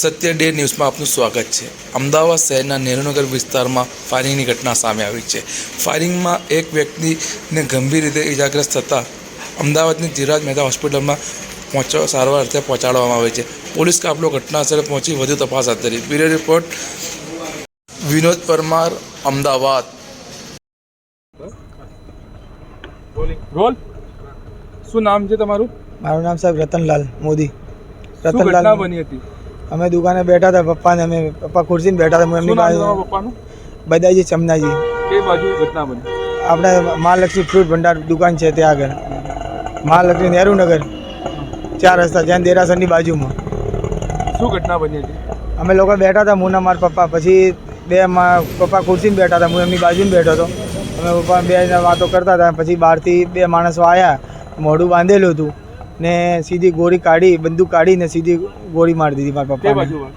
સત્ય day ન્યૂઝમાં આપનું સ્વાગત છે. અમદાવાદ શહેરના નેહરુનગર વિસ્તારમાં ફાયરિંગની ઘટના સામે આવી છે. ફાયરિંગમાં એક વ્યક્તિને ગંભીર રીતે ઇજાગ્રસ્ત થતાં અમદાવાદની ધીરાજ મહેતા હોસ્પિટલમાં પહોંચવા સારવાર અર્થે પહોંચાડવામાં આવે છે. પોલીસ કાફલો ઘટનાસ્થળે પહોંચી વધુ તપાસ હાથ ધરી. Bureau report Vinod Parmar Ahmedabad. Role. શું નામ છે તમારું? મારું નામ સાહેબ રતનલાલ મોદી. રતનલાલ બની હતી? અમે દુકાને બેઠા હતા પપ્પાને અમે પપ્પા ખુરશીને બેઠા હતા એમની બાજુ પપ્પાનું? બદાજી ચમનાજી. એ બાજુ ઘટના બની? આપણે મહાલક્ષ્મી ફ્રૂટ ભંડાર દુકાન છે ત્યાં આગળ. મહાલક્ષ્મી નહેરુનગર. ચાર રસ્તા જ્યાં દેરાસરની બાજુમાં. શું ઘટના બની હતી? અમે લોકો બેઠા હતા મુના મારા પપ્પા. પછી બે મા- પપ્પા ખુરશીમાં બેઠા હતા હું એમની બાજુમાં બેઠો હતો. અમે પપ્પા બે વાતો કરતા હતા. પછી બહારથી બે માણસો આવ્યા મોઢું બાંધેલું હતું. ને સીધી ગોળી કાઢી બંદૂક કાઢીને સીધી ગોળી મારી દીધી મારા પપ્પા?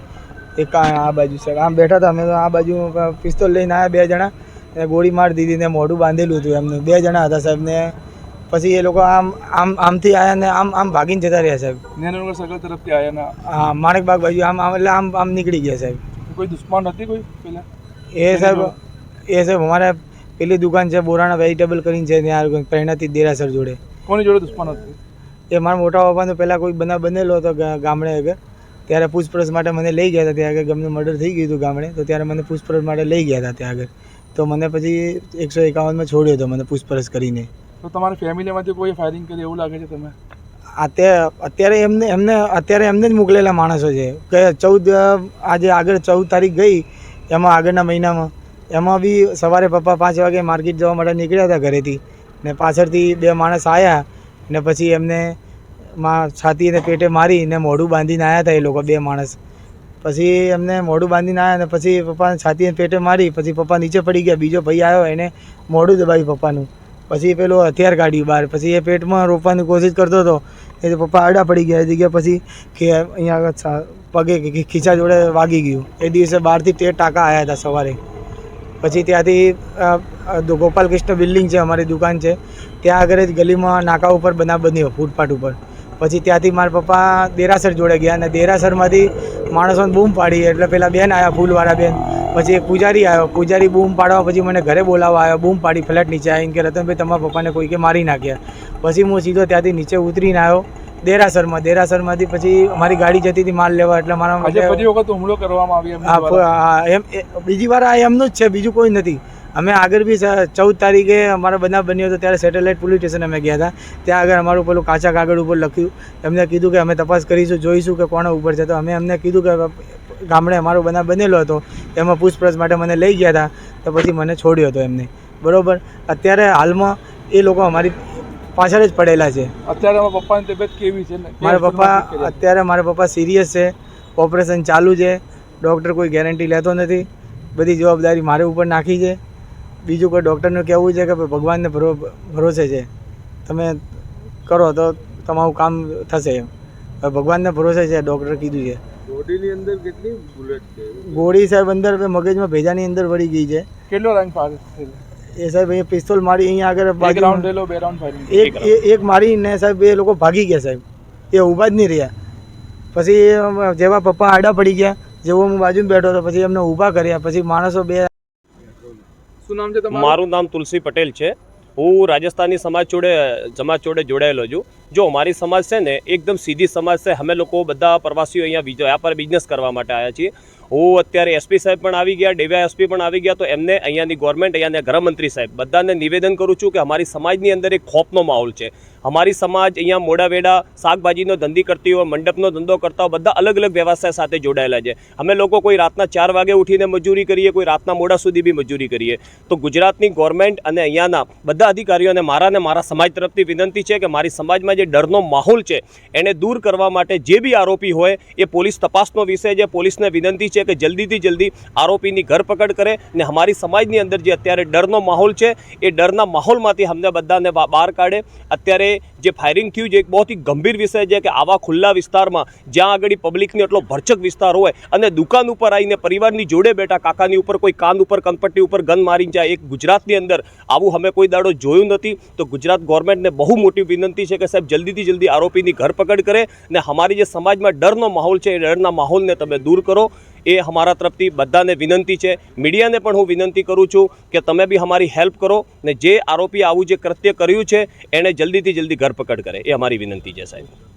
એક આ બાજુ સર આમ બેઠા હતા અમે તો આ બાજુ પિસ્તોલ લઈને આવ્યા બે જણા ને ગોળી મારી દીધી ને મોઢું બાંધેલું હતું એમનું. બે જણા હતા સાહેબ ને. પછી એ લોકો આમ આમ આમથી આવ્યા ને આમ આમ ભાગીને જતા રહ્યા સાહેબ. સર્કલ તરફથી આવ્યા ને હા માણેકબાગ બાજુ આમ આમ એટલે આમ આમ નીકળી ગયા સાહેબ. કોઈ દુશ્મન હતી કોઈ પેલા? એ સાહેબ એ સાહેબ અમારે પેલી દુકાન છે બોરાણા વેજીટેબલ કરીને છે ત્યાં પરિણાતી દેરાસર જોડે. કોની જોડે દુશ્મન હતી? એ મારા મોટા પપ્પાનો પહેલાં કોઈ બનાવ બનેલો હતો ગામડે આગળ. ત્યારે પૂછપરછ માટે મને લઈ ગયા હતા. ત્યાં આગળ ગમને મર્ડર થઈ ગયું હતું ગામડે. તો ત્યારે મને પૂછપરછ માટે લઈ ગયા હતા ત્યાં આગળ. તો મને પછી એકસો એકાવનમાં છોડ્યો હતો મને પૂછપરછ કરીને. તો તમારી ફેમિલીમાંથી કોઈ ફાયરિંગ કરી એવું લાગે છે તમે અત્યારે એમને એમને અત્યારે એમને જ મોકલેલા માણસો છે. કે ચૌદ આજે આગળ ચૌદ તારીખ ગઈ એમાં આગળના મહિનામાં. એમાં બી સવારે પપ્પા પાંચ વાગે માર્કેટ જવા માટે નીકળ્યા હતા ઘરેથી. ને પાછળથી બે માણસ આવ્યા ને પછી એમને માં છાતી અને પેટે મારી ને મોઢું બાંધીને આવ્યા હતા એ લોકો બે માણસ. પછી એમને મોઢું બાંધીને આવ્યા ને પછી પપ્પાને છાતી અને પેટે મારી, પછી પપ્પા નીચે પડી ગયા, બીજો ભાઈ આવ્યો એને મોઢું દબાવ્યું પપ્પાનું. પછી પેલો હથિયાર કાઢ્યું બહાર, પછી એ પેટમાં રોપવાની કોશિશ કરતો હતો. એ પપ્પા આડા પડી ગયા, એ જગ્યા પછી કે અહીંયા પગે ખીચા જોડે વાગી ગયું. એ દિવસે બહારથી તેર ટાંકા આવ્યા હતા સવારે. પછી ત્યાંથી ગોપાલકૃષ્ણ બિલ્ડિંગ છે, અમારી દુકાન છે. ત્યાં આગળ જ ગલીમાં નાકા ઉપર બનાવ બન્યો ફૂટપાથ ઉપર. પછી ત્યાંથી મારા પપ્પા દેરાસર જોડે ગયા અને દેરાસરમાંથી માણસોને બૂમ પાડી. એટલે પેલા બેન આવ્યા ફૂલવાળા બેન. પછી એક પૂજારી આવ્યો. પૂજારી બૂમ પાડવા પછી મને ઘરે બોલાવવા આવ્યો. બૂમ પાડી ફ્લેટ નીચે આવીને કે રતનભાઈ તમારા પપ્પાને કોઈકે મારી નાખ્યા. પછી હું સીધો ત્યાંથી નીચે ઉતરીને આવ્યો દેરાસરમાં. દેરાસરમાંથી પછી મારી ગાડી જતી હતી માલ લેવા એટલે મારા વખત હુમલો કરવામાં આવ્યો હા, હા, એમ બીજી વાર આ એમનું જ છે બીજું કોઈ નથી. અમે આગળ બી ચૌદ તારીખે અમારો બનાવ બન્યો હતો ત્યારે સેટેલાઇટ પોલીસ સ્ટેશન અમે ગયા હતા. ત્યાં આગળ અમારું પેલું કાચા કાગળ ઉપર લખ્યું. એમને કીધું કે અમે તપાસ કરીશું જોઈશું કે કોણ ઉપર છે. તો અમે એમને કીધું કે ગામડે અમારો બનાવ બનેલો હતો. એમાં પૂછપરછ માટે મને લઈ ગયા હતા. તો પછી મને છોડ્યો હતો એમને. બરાબર? અત્યારે હાલમાં એ લોકો અમારી પાછળ જ પડેલા છે. અત્યારે અમારા પપ્પાની તબિયત કેવી છે? મારા પપ્પા? અત્યારે મારા પપ્પા સિરિયસ છે. ઓપરેશન ચાલુ છે. ડૉક્ટર કોઈ ગેરંટી લેતો નથી. બધી જવાબદારી મારે ઉપર નાખી છે. બીજું કોઈ ડૉક્ટરનું કહેવું છે કે ભગવાનને ભરો ભરોસે છે? તમે કરો તો તમારું કામ થશે એમ. હવે ભગવાનને ભરોસે છે ડૉક્ટર કીધું છે. બોડીની અંદર કેટલી બુલેટ છે? ગોળી સાહેબ અંદર મગજમાં ભેજાની અંદર વળી ગઈ છે. કેટલો રેન્ક ફાયર એ સાહેબ અહીંયા પિસ્તોલ મારી અહીંયા આગળ રાઉન્ડ લેલો બે રાઉન્ડ ફાયરિંગ એક મારી એક મારીને સાહેબ એ લોકો ભાગી ગયા સાહેબ. એ ઊભા જ નહીં રહ્યા. પછી જેવા પપ્પા આડા પડી ગયા. જેવો હું બાજુમાં બેઠો હતો પછી એમને ઊભા કર્યા. પછી માણસો બે શું નામ છે તમારું? મારું નામ તુલસી પટેલ છે. હું રાજસ્થાની સમાજ જોડે સમાજ જોડે જોડાયેલો છું. જો મારી સમાજ છે ને, એકદમ સીધી સમાજ છે. અમે લોકો બધા પ્રવાસીઓ અહીંયા બીજો પર બિઝનેસ કરવા માટે આવ્યા છીએ. હું અત્યારે એસપી સાહેબ પણ આવી ગયા ડેવ્યા એસપી પણ આવી ગયા, તો એમને અહીંયાની ગવર્મેન્ટ અહીંયાના ગૃહમંત્રી સાહેબ બધાને નિવેદન કરું છું કે અમારી સમાજની અંદર એક ખોફનો માહોલ છે. અમારી સમાજ અહીંયા મોડા વેડા શાકભાજીનો ધંધી કરતી હોય, મંડપનો ધંધો કરતા હોય, બધા અલગ અલગ વ્યવસાય સાથે જોડાયેલા છે. અમે લોકો કોઈ રાતના ચાર વાગે ઉઠીને મજૂરી કરીએ, કોઈ રાતના મોડા સુધી બી મજૂરી કરીએ. તો ગુજરાતની ગવર્મેન્ટ અને અહીંયાના બધા અધિકારીઓને મારા ને મારા સમાજ તરફથી વિનંતી છે કે મારી સમાજમાં જે ડરનો માહોલ છે, એને દૂર કરવા માટે જે બી આરોપી હોય, એ પોલીસ તપાસનો વિષય છે. પોલીસને વિનંતી છે કે જલ્દીથી જલ્દી આરોપીની ધરપકડ કરે ને અમારી સમાજની અંદર જે અત્યારે ડરનો માહોલ છે, એ ડરના માહોલમાંથી અમને બધાને બહાર કાઢે. અત્યારે જે ફાયરિંગ થયું છે, એક બહુ ગંભીર વિષય છે કે આવા ખુલ્લા વિસ્તારમાં જ્યાં આગળ પબ્લિકની એટલો ભરચક વિસ્તાર હોય અને દુકાન ઉપર આવીને પરિવારની જોડે બેઠા કાકાની ઉપર કોઈ કાન ઉપર કનપટ્ટી ઉપર ગન મારીને જાય એક ગુજરાતની અંદર આવું અમે કોઈ દાડો જોયું નથી, તો ગુજરાત ગવર્મેન્ટને બહુ મોટી વિનંતી છે કે સાહેબ જલ્દીથી જલ્દી આરોપીની ધરપકડ કરે ને અમારી જે સમાજમાં ડરનો માહોલ છે એ ડરના માહોલને તમે દૂર કરો. એ અમારા તરફથી બધાને વિનંતી છે. મીડિયાને પણ હું વિનંતી કરું છું કે તમે બી અમારી હેલ્પ કરો ને જે આરોપી આવું જે કૃત્ય કર્યું છે એણે જલ્દીથી જલ્દી ધરપકડ કરે. એ અમારી વિનંતી છે સાહેબ.